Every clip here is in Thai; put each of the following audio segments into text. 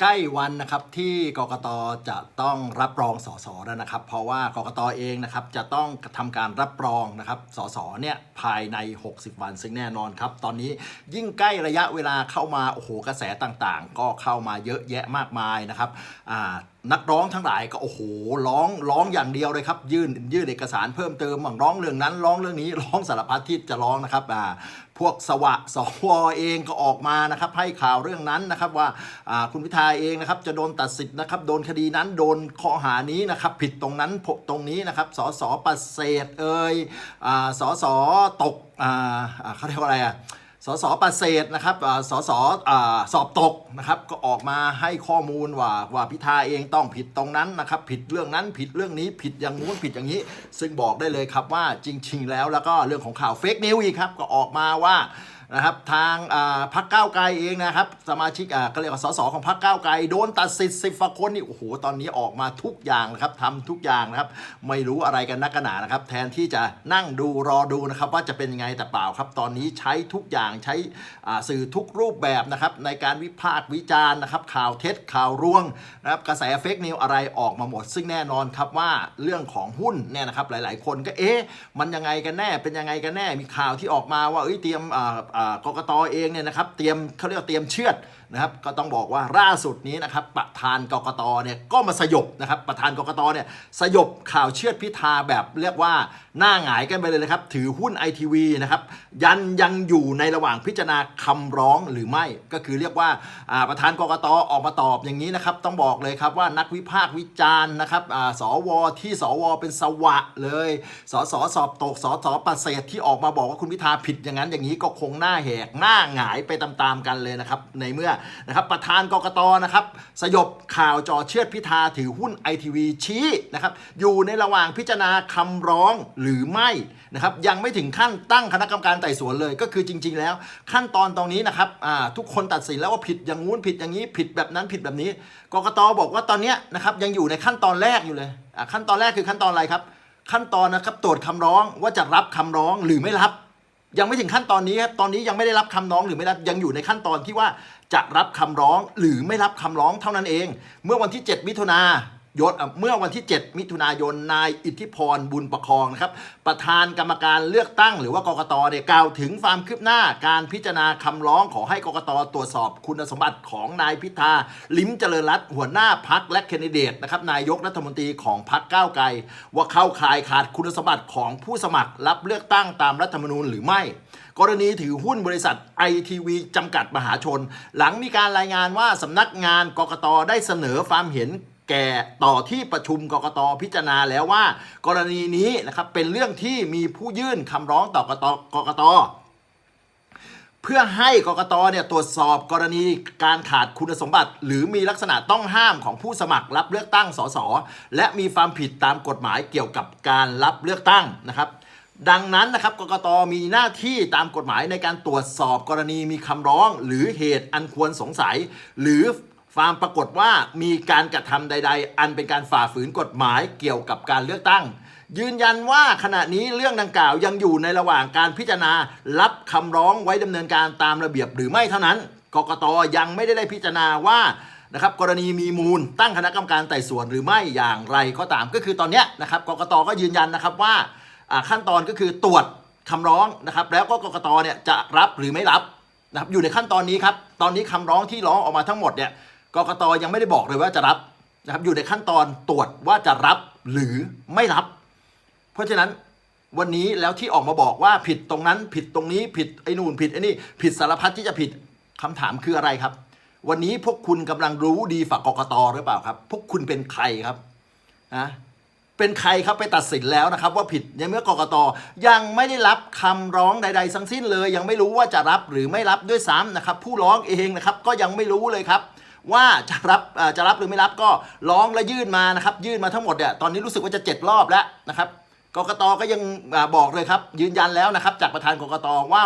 ใกล้วันนะครับที่กกตจะต้องรับรองสสแล้วนะครับ เพราะว่ากกตเองนะครับจะต้องทำการรับรองนะครับสสเนี่ยภายใน 60 วันซึ่งแน่นอนครับ ตอนนี้ยิ่งใกล้ระยะเวลาเข้ามาโอ้โหกระแสต่างๆ ก็เข้ามาเยอะแยะมากมายนะครับอ่า นักร้องทั้งหลายก็โอ้โหร้องร้องอย่างเดียวเลยครับ ยื่นยื่นเอกสารเพิ่มเติมบางร้องเรื่องนั้นร้องเรื่องนี้ร้องสารพัดที่จะร้องนะครับอ่าพวกสวะสวเองก็ออกมานะครับให้ข่าวเรื่องนั้นนะครับว่าคุณพิธาเองนะครับจะโดนตัดสิทธิ์นะครับโดนคดีนั้นโดนข้อหานี้นะครับผิดตรงนั้นตรงนี้นะครับสสปฏเสธเอ่ยอสสตกเขาเรียกว่าอะไรอะ สสประเสธนะครับสสสอบตกนะครับก็ออกมาให้ข้อมูลว่าว่าพิธาเองต้องผิดตรงนั้นนะครับผิดเรื่องนั้นผิดเรื่องนี้ผิดอย่างงู้นผิดอย่างนี้ ซึ่งบอกได้เลยครับว่าจริง ๆ แล้วแล้วก็เรื่องของข่าวเฟกนิวอีกครับก็ออกมาว่า นะครับทางพรรคก้าวไกลเองนะครับสมาชิกอ่าก็เรียกว่าสสของพรรคก้าวไกลโดนตัดสิทธิ์สิบกว่าคนนี่โอ้โหตอนนี้ออกมาทุกอย่างนะครับทำทุกอย่างนะครับไม่รู้อะไรกันนักกันหนานะครับแทนที่จะนั่งดูรอดูนะครับว่าจะเป็นยังไงแต่เปล่าครับ ตอนนี้ใช้ทุกอย่างใช้อ่าสื่อทุกรูปแบบนะครับในการวิพากษ์วิจารณ์นะครับข่าวเท็จข่าวร่วงนะครับกระแสเฟกนิวอะไรออกมาหมด ซึ่งแน่นอนครับว่าเรื่องของหุ้นเนี่ยนะครับหลาย ๆ คนก็เอ๊ะมันยังไงกันแน่เป็นยังไงกันแน่มีข่าวที่ออกมาว่าเอ้ยเตรียมอ่าอ่ากกตเองเนี่ยนะครับเตรียมเขาเรียกว่าเตรียมเชือดนะครับก็ต้องบอกว่าล่าสุดนี้นะครับประธานกกตเนี่ยก็มาสยบนะครับประธานกกตเนี่ยสยบข่าวเชือดพิธาแบบเรียกว่าหน้าหงายกันไปเลยนะครับถือหุ้นไอทีวีนะครับยันยังอยู่ในระหว่างพิจารณาคำร้องหรือไม่ก็คือเรียกว่าประธานกกตออกมาตอบอย่างนี้นะครับต้องบอกเลยครับว่านักวิพากษ์วิจารณ์นะครับสวที่สวเป็นสวะเลยสสสอบตกสสปฏเสธที่ออกมาบอกว่าคุณพิธาผิดอย่างนั้นอย่างนี้ก็คงหน้าแหกหน้าหงายไปตามๆกันเลยนะครับในเมื่อนะครับประธานกกตนะครับสยบข่าวจอเชือดพิธาถือหุ้นไอทีวีชี้นะครับอยู่ในระหว่างพิจารณาคำร้องหรือไม่นะครับยังไม่ถึงขั้นตั้งคณะกรรมการไต่สวนเลย ก็คือจริง ๆ แล้ว ขั้นตอนตรงนี้นะครับทุกคนตัดสินแล้วว่าผิดอย่างงู้นผิดอย่างนี้ผิดแบบนั้นผิดแบบนี้กกตบอกว่าตอนนี้นะครับยังอยู่ในขั้นตอนแรกอยู่เลยขั้นตอนแรกคือขั้นตอนอะไรครับ ขั้นตอนนะครับตรวจคำร้องว่าจะรับคำร้องหรือไม่รับ ยังไม่ถึงขั้นตอนนี้ครับ ตอนนี้ยังไม่ได้รับคำร้องหรือไม่รับยังอยู่ในขั้นตอนที่ว่าจะรับคำร้องหรือไม่รับคำร้องเท่านั้นเอง เมื่อวันที่ 7 มิถุนา ยนอะเมื่อวันที่ 7 มิถุนายนนายอิทธิพรบุญประคองนะครับประธานกรรมการเลือกตั้ง หรือว่ากกตเนี่ยกล่าวถึงความคืบหน้าการพิจารณาคำร้องขอให้กกตตรวจสอบคุณสมบัติของนายพิธาลิ้มเจริญรัตน์หัวหน้าพักและแคนดิเดตนะครับนายกรัฐมนตรีของพักก้าวไกล ว่าเข้าข่ายขาดคุณสมบัติของผู้สมัครรับเลือกตั้งตามรัฐธรรมนูญหรือไม่ กรณีถือหุ้นบริษัทไอทีวีจำกัดมหาชน หลังมีการรายงานว่าสำนักงานกกตได้เสนอความเห็น แก่ต่อที่ประชุมกกตพิจารณาแล้วว่า กรณีนี้นะครับเป็นเรื่องที่มีผู้ยื่นคำร้องต่อกกตกกตเพื่อให้กกตเนี่ยตรวจสอบกรณีการขาดคุณสมบัติ หรือมีลักษณะต้องห้ามของผู้สมัครรับเลือกตั้งสสและมีความผิดตามกฎหมายเกี่ยวกับการรับเลือกตั้งนะครับ ดังนั้นนะครับกกตมีหน้าที่ตามกฎหมายในการตรวจสอบกรณีมีคำร้อง หรือเหตุอันควรสงสัย หรือ ความปรากฏว่ามีการกระทำใด ๆ อันเป็นการฝ่าฝืนกฎหมายเกี่ยวกับการเลือกตั้ง ยืนยันว่าขณะนี้เรื่องดังกล่าวยังอยู่ในระหว่างการพิจารณารับคำร้องไว้ดำเนินการตามระเบียบหรือไม่เท่านั้นกกตยังไม่ได้ได้พิจารณาว่านะครับกรณีมีมูลตั้งคณะกรรมการไต่สวนหรือไม่อย่างไรก็ตามก็คือตอนนี้นะครับกกตก็ยืนยันนะครับว่าอ่าขั้นตอนก็คือตรวจคำร้องนะครับแล้วก็กกตเนี่ยจะรับหรือไม่รับนะครับอยู่ในขั้นตอนนี้ครับตอนนี้คำร้องที่ร้องออกมาทั้งหมดเนี่ย กกตยังไม่ได้บอกเลยว่าจะรับนะครับอยู่ในขั้นตอนตรวจว่าจะรับหรือไม่รับ เพราะฉะนั้นวันนี้แล้วที่ออกมาบอกว่าผิดตรงนั้นผิดตรงนี้ผิดไอ้นู่นผิดไอ้นี่ผิดสารพัดที่จะผิดคำถามคืออะไรครับ วันนี้พวกคุณกำลังรู้ดีฝ่ากกตหรือเปล่าครับ พวกคุณเป็นใครครับนะเป็นใครครับไปตัดสินแล้วนะครับ ว่าผิดในเมื่อกกตยังไม่ได้รับคำร้องใด ๆ ทั้งสิ้นเลย ยังไม่รู้ว่าจะรับหรือไม่รับด้วยซ้ำนะครับ ผู้ร้องเองนะครับ ก็ยังไม่รู้เลยครับ ว่าจะรับจะรับหรือไม่รับก็ร้องและยื่นมานะครับ ยื่นมาทั้งหมดเนี่ยตอนนี้รู้สึกว่าจะเจ็ดรอบแล้วนะครับกกตก็ยังบอกเลยครับ ยืนยันแล้วนะครับ จากประธานกกตว่า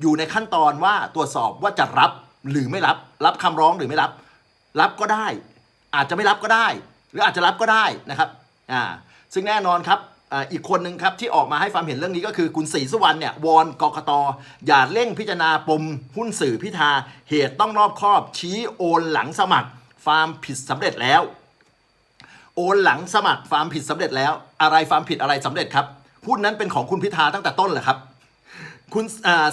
อยู่ในขั้นตอนว่าตรวจสอบว่าจะรับหรือไม่รับ รับคำร้องหรือไม่รับ รับก็ได้ อาจจะไม่รับก็ได้ หรืออาจจะรับก็ได้นะครับอ่าซึ่งแน่นอนครับ อีกคนหนึ่งครับที่ออกมาให้ความเห็นเรื่องนี้ก็คือคุณศรีสุวรรณเนี่ยวอนกกตอย่าเร่งพิจารณาปมหุ้นสื่อพิธาเหตุต้องรอบคอบชี้โอนหลังสมัครฟาร์มผิดสำเร็จแล้ว โอนหลังสมัครฟาร์มผิดสำเร็จแล้ว อะไรฟาร์มผิดอะไรสำเร็จครับหุ้นนั้นเป็นของคุณพิธาตั้งแต่ต้นเหรอครับ คุณ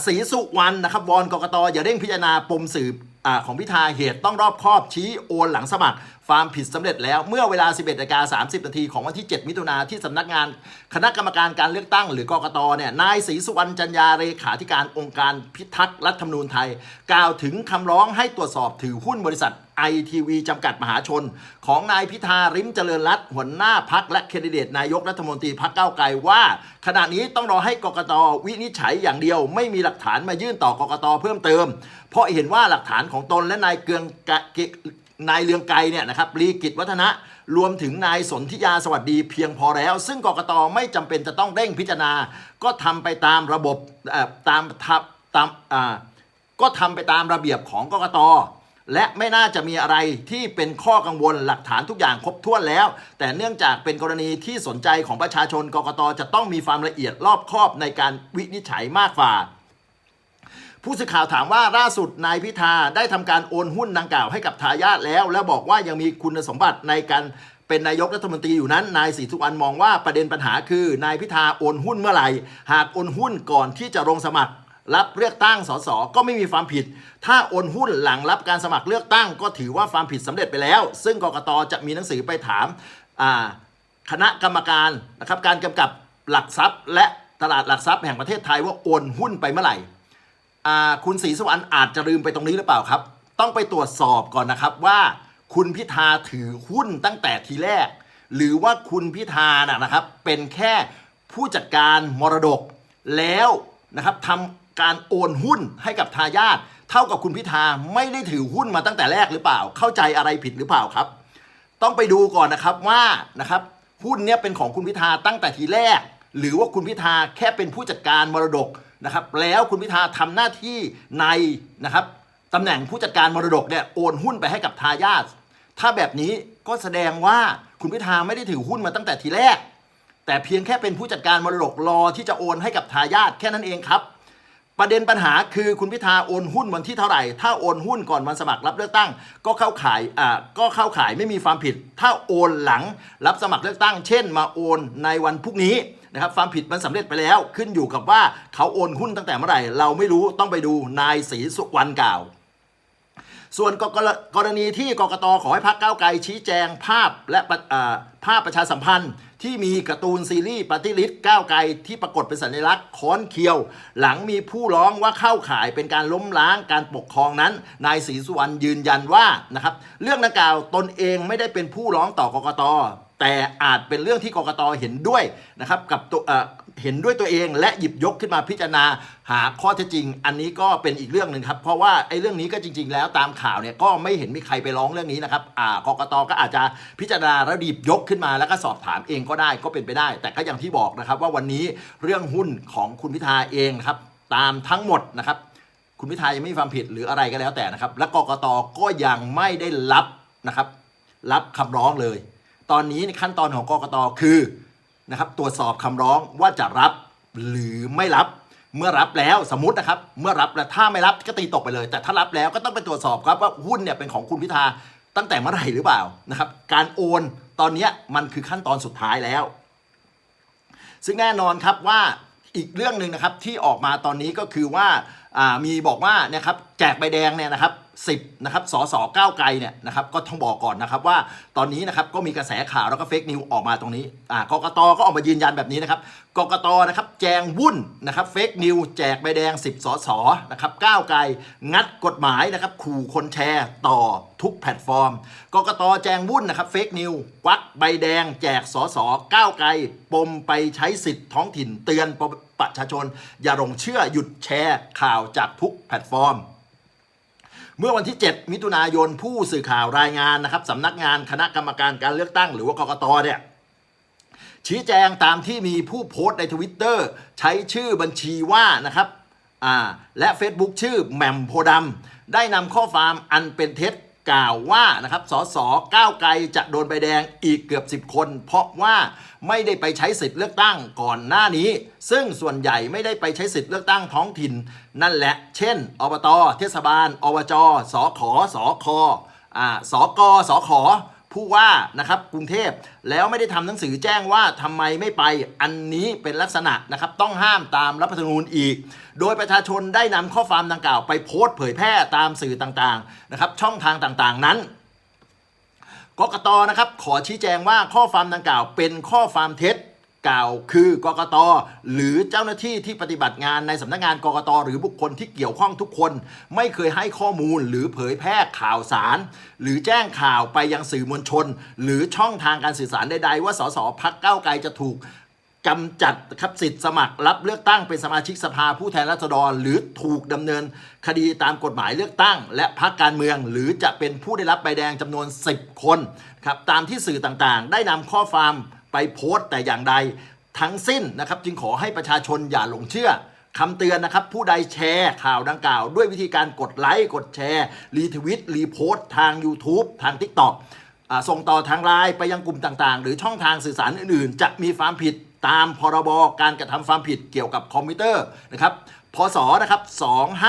ศรีสุวรรณนะครับวอนกกตอย่าเร่งพิจารณาปมสืบ อของพิธาเหตุต้องรอบครอบชี้โอนหลังสมัครฟาร์มผิดสำเร็จแล้วเมื่อเวลา 11นาฬิกา30 นาทีของวันที่ 7 มิถุนาที่สำนักงาน คณะกรรมการการเลือกตั้งหรือกกตเนี่ยนายศรีสุวรรณจันยาเลขาธิการองค์การพิทักษ์รัฐธรรมนูญไทย กล่าวถึงคำร้องให้ตรวจสอบถือหุ้นบริษัทไอทีวีจำกัดมหาชน ของนายพิธาริมเจริญรัตหัวหน้าพักและแคนดิเดตนายกรัฐมนตรีพักเก้าไกลว่า ขณะนี้ต้องรอให้กกตวินิจฉัยอย่างเดียว ไม่มีหลักฐานมายื่นต่อกกตเพิ่มเติม เพราะเห็นว่าหลักฐานของตนและนายเกืองนายเลืองไกรเนี่ยนะครับรีกิจวัฒนะรวมถึงนายสนธิยาสวัสดีเพียงพอแล้ว ซึ่งกกตไม่จำเป็นจะต้องเร่งพิจารณา ก็ทำไปตามระบบตามทับตามก็ทำไปตามระเบียบของกกต และไม่น่าจะมีอะไรที่เป็นข้อกังวลหลักฐานทุกอย่างครบถ้วนแล้ว แต่เนื่องจากเป็นกรณีที่สนใจของประชาชนกกตจะต้องมีความละเอียดรอบคอบในการวินิจฉัยมากกว่าผู้สื่อข่าวถามว่าล่าสุดนายพิธาได้ทำการโอนหุ้นดังกล่าวให้กับทายาทแล้ว แล้วบอกว่ายังมีคุณสมบัติในการเป็นนายกรัฐมนตรีอยู่นั้น นายศรีสุวรรณมองว่าประเด็นปัญหาคือนายพิธาโอนหุ้นเมื่อไหร่ หากโอนหุ้นก่อนที่จะลงสมัคร รับเลือกตั้งสสก็ไม่มีความผิด ถ้าโอนหุ้นหลังรับการสมัครเลือกตั้ง ก็ถือว่าความผิดสำเร็จไปแล้ว ซึ่งกกตจะมีหนังสือไปถามคณะกรรมการนะครับการกำกับหลักทรัพย์ และตลาดหลักทรัพย์แห่งประเทศไทยว่าโอนหุ้นไปเมื่อไหร่คุณศรีสุวรรณอาจจะลืมไปตรงนี้หรือเปล่าครับ ต้องไปตรวจสอบก่อนนะครับว่าคุณพิธาถือหุ้นตั้งแต่ทีแรก หรือว่าคุณพิธานะครับ เป็นแค่ผู้จัดการมรดกแล้วนะครับทำ การโอนหุ้นให้กับทายาทเท่ากับคุณพิธาไม่ได้ถือหุ้นมาตั้งแต่แรกหรือเปล่า เข้าใจอะไรผิดหรือเปล่าครับ ต้องไปดูก่อนนะครับว่านะครับหุ้นเนี้ยเป็นของคุณพิธาตั้งแต่ทีแรก หรือว่าคุณพิธาแค่เป็นผู้จัดการมรดกนะครับ แล้วคุณพิธาทำหน้าที่ในนะครับตำแหน่งผู้จัดการมรดกเนี่ยโอนหุ้นไปให้กับทายาทถ้าแบบนี้ก็แสดงว่าคุณพิธาไม่ได้ถือหุ้นมาตั้งแต่ทีแรก แต่เพียงแค่เป็นผู้จัดการมรดกรอที่จะโอนให้กับทายาทแค่นั้นเองครับ ประเด็นปัญหาคือคุณพิธาโอนหุ้นวันที่เท่าไหร่ ถ้าโอนหุ้นก่อนวันสมัครรับเลือกตั้ง ก็เข้าขายอ่าก็เข้าขายไม่มีความผิด ถ้าโอนหลังรับสมัครเลือกตั้ง เช่น มาโอนในวันพรุ่งนี้นะครับความผิดมันสำเร็จไปแล้วขึ้นอยู่กับว่าเขาโอนหุ้นตั้งแต่เมื่อไหร่ เราไม่รู้ต้องไปดูนายศรีสุวรรณกล่าว ส่วนกกรกรณีที่กกตขอให้พักเก้าไกลชี้แจงภาพและปะอ่าภาพประชาสัมพันธ์ ที่มีการ์ตูนซีรีส์ปฏิริษก้าวไกลที่ปรากฏเป็นสัญลักษณ์ค้อนเคียว หลังมีผู้ร้องว่าเข้าข่ายเป็นการล้มล้างการปกครองนั้น นายศรีสุวรรณยืนยันว่านะครับเรื่องดังกล่าวตนเองไม่ได้เป็นผู้ร้องต่อกกตแต่อาจเป็นเรื่องที่กกตเห็นด้วยนะครับกับตัว เห็นด้วยตัวเอง และหยิบยกขึ้นมาพิจารณาหาข้อเท็จจริง อันนี้ก็เป็นอีกเรื่องหนึ่งครับ เพราะว่าไอ้เรื่องนี้ก็จริง ๆ แล้วตามข่าวเนี่ยก็ไม่เห็นมีใครไปร้องเรื่องนี้นะครับอ่ากกตก็อาจจะพิจารณาแล้วหยิบยกขึ้นมาแล้วก็สอบถามเองก็ได้ก็เป็นไปได้ แต่ก็อย่างที่บอกนะครับว่าวันนี้เรื่องหุ้นของคุณพิธาเองนะครับตามทั้งหมดนะครับคุณพิธายังไม่มีความผิดหรืออะไรก็แล้วแต่นะครับ และกกตก็ยังไม่ได้รับนะครับ รับคำร้องเลย ตอนนี้ในขั้นตอนของกกตคือ นะครับตรวจสอบคำร้องว่าจะรับหรือไม่รับเมื่อรับแล้วสมมตินะครับ เมื่อรับแล้วถ้าไม่รับก็ตีตกไปเลย แต่ถ้ารับแล้วก็ต้องไปตรวจสอบครับว่าหุ้นเนี่ยเป็นของคุณพิธาตั้งแต่เมื่อไหร่หรือเปล่านะครับ การโอนตอนนี้มันคือขั้นตอนสุดท้ายแล้ว ซึ่งแน่นอนครับว่าอีกเรื่องหนึ่งนะครับที่ออกมาตอนนี้ก็คือว่าามีบอกว่านะครับแจกใบแดงเนี่ยนะครับ 10นะครับสสก้าวไกลเนี่ยนะครับก็ต้องบอกก่อนนะครับว่าตอนนี้นะครับก็มีกระแสข่าวแล้วก็เฟกนิวออกมาตรงนี้อ่ากกตก็ออกมายืนยันแบบนี้นะครับกกตนะครับแจงวุ่นนะครับเฟกนิวแจกใบแดง 10 สสนะครับก้าวไกลงัดกฎหมายนะครับขู่คนแชร์ต่อทุกแพลตฟอร์มกกตแจงวุ่นนะครับเฟกนิวควักใบแดง แจกสสก้าวไกลปมไปใช้สิทธิ์ท้องถิ่นเตือนประชาชน อย่าหลงเชื่อหยุดแชร์ข่าวจากทุกแพลตฟอร์ม เมื่อวันที่ 7 มิถุนายนผู้สื่อข่าวรายงานนะครับสำนักงานคณะกรรมการการเลือกตั้งหรือว่ากกตเนี่ยชี้แจงตามที่มีผู้โพสต์ในทวิตเตอร์ใช้ชื่อบัญชีว่านะครับอ่าและ Facebook ชื่อแหม่มโพดำได้นำข้อความอันเป็นเท็จ กล่าวว่านะครับสสก้าวไกลจะโดนใบแดงอีกเกือบ 10 คน เพราะว่าไม่ได้ไปใช้สิทธิ์เลือกตั้งก่อนหน้านี้ ซึ่งส่วนใหญ่ไม่ได้ไปใช้สิทธิ์เลือกตั้งท้องถิ่น นั่นแหละ เช่น อบต เทศบาล อบจสขสคอ่าสกสข ผู้ว่านะครับกรุงเทพแล้วไม่ได้ทำหนังสือแจ้งว่าทำไมไม่ไปอันนี้เป็นลักษณะนะครับต้องห้ามตามรัฐธรรมนูญอีก โดยประชาชนได้นำข้อความดังกล่าว ไปโพสต์เผยแพร่ตามสื่อต่างๆนะครับช่องทางต่างๆนั้นกกตนะครับขอชี้แจงว่าข้อความดังกล่าวเป็นข้อความเท็จ กล่าวคือกกตหรือเจ้าหน้าที่ที่ปฏิบัติงานในสำนักงานกกตหรือบุคคลที่เกี่ยวข้องทุกคน ไม่เคยให้ข้อมูลหรือเผยแพร่ข่าวสาร หรือแจ้งข่าวไปยังสื่อมวลชน หรือช่องทางการสื่อสารใดๆ ว่าสสพักเก้าไกลจะถูกกำจัดครับสิทธิ์สมัครรับเลือกตั้งเป็นสมาชิกสภาผู้แทนราษฎร หรือถูกดำเนินคดีตามกฎหมายเลือกตั้ง และพักการเมือง หรือจะเป็นผู้ได้รับใบแดงจำนวน 10 คนครับตามที่สื่อต่างๆ ได้นำข้อความ ไปโพสต์แต่อย่างใดทั้งสิ้นนะครับ จึงขอให้ประชาชนอย่าหลงเชื่อคำเตือนนะครับ ผู้ใดแชร์ข่าวดังกล่าว ด้วยวิธีการกดไลค์ กดแชร์รีทวิตรีโพสต์ทาง YouTube ทาง TikTok อ่าส่งต่อทางไลน์ไปยังกลุ่มต่างๆ หรือช่องทางสื่อสารอื่นๆ จะมีความผิดตามพรบการกระทำความผิดเกี่ยวกับคอมพิวเตอร์นะครับ พศนะครับ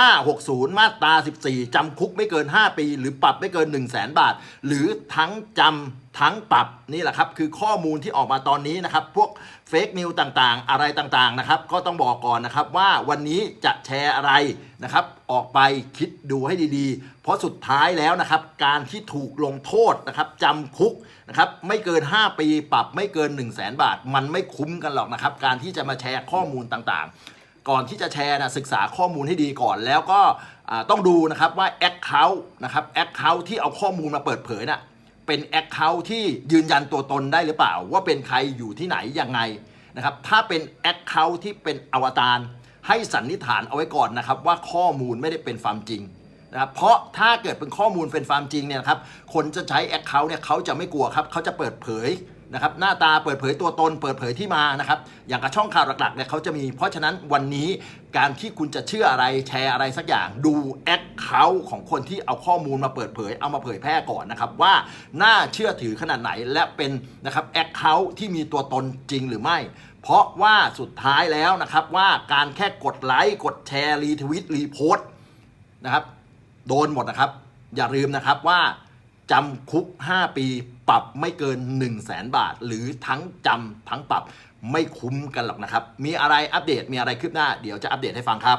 2560 มาตรา 14 จำคุกไม่เกิน 5 ปี หรือปรับไม่เกิน 1 0 0 0 0แสนบาท หรือทั้งจำทั้งปรับนี่แหละครับ คือข้อมูลที่ออกมาตอนนี้นะครับ พวกเฟกนิวต่างๆ อะไรต่างๆนะครับ ก็ต้องบอกก่อนนะครับว่าวันนี้จะแชร์อะไรนะครับ ออกไปคิดดูให้ดีๆ เพราะสุดท้ายแล้วนะครับ การที่ถูกลงโทษนะครับจำคุกนะครับไม่เกิน 5 ปี ปรับไม่เกิน 1 0 0 0 0แสนบาท มันไม่คุ้มกันหรอกนะครับ การที่จะมาแชร์ข้อมูลต่างๆ ก่อนที่จะแชร์นะศึกษาข้อมูลให้ดีก่อน แล้วก็ต้องดูนะครับว่า Account นะครับ Account ที่เอาข้อมูลมาเปิดเผยน่ะเป็น Account ที่ยืนยันตัวตนได้หรือเปล่า ว่าเป็นใครอยู่ที่ไหนยังไงนะครับถ้าเป็น Account ที่เป็นอวตารให้สันนิษฐานเอาไว้ก่อนนะครับว่าข้อมูลไม่ได้เป็นความจริงนะครับเพราะถ้าเกิดเป็นข้อมูลเป็นความจริงเนี่ยนะครับคนจะใช้แอคเคาท์เนี่ยเขาจะไม่กลัวครับเขาจะเปิดเผย นะครับหน้าตาเปิดเผยตัวตนเปิดเผยที่มานะครับอย่างกับช่องข่าวหลักๆเนี่ยเขาจะมีเพราะฉะนั้นวันนี้การที่คุณจะเชื่ออะไรแชร์อะไรสักอย่างดูแอคเคาท์ของคนที่เอาข้อมูลมาเปิดเผยเอามาเผยแพร่ก่อนนะครับว่าน่าเชื่อถือขนาดไหนและเป็นนะครับแอคเคาท์ที่มีตัวตนจริงหรือไม่ เพราะว่าสุดท้ายแล้วนะครับว่าการแค่กดไลค์กดแชร์รีทวิตรีโพสต์นะครับโดนหมดนะครับ อย่าลืมนะครับว่า จำคุก 5 ปี ปรับไม่เกิน 1 0 0 0 0แสนบาท หรือทั้งจำทั้งปรับไม่คุ้มกันหรอกนะครับ มีอะไรอัปเดตมีอะไรคืบหน้า เดี๋ยวจะอัปเดตให้ฟังครับ